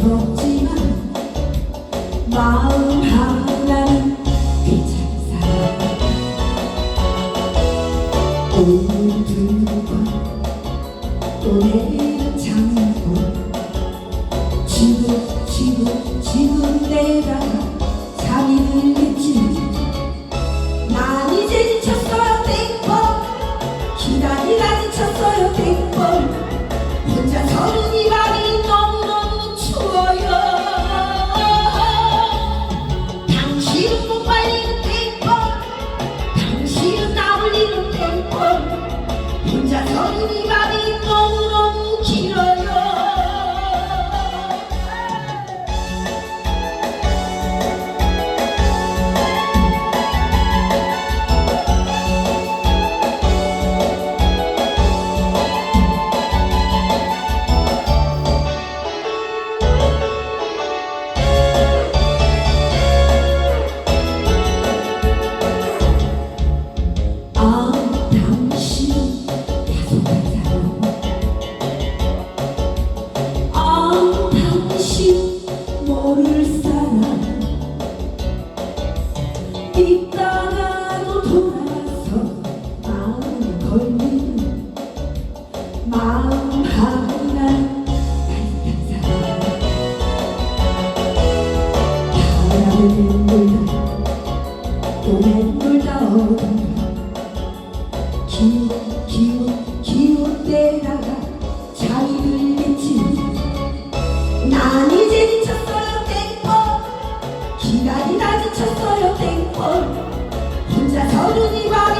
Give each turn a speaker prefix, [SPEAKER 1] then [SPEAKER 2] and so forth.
[SPEAKER 1] 해보지만 마음 하나는 괜찮아 오늘과 또 내일 장고 지금 지금 지금 내가 오물던 기웃 기웃 기웃대다가 잠이 들겠지 난 이제 지쳤어요 땡벌 기다리다 지쳤어요 땡벌 혼자 서른이 밤이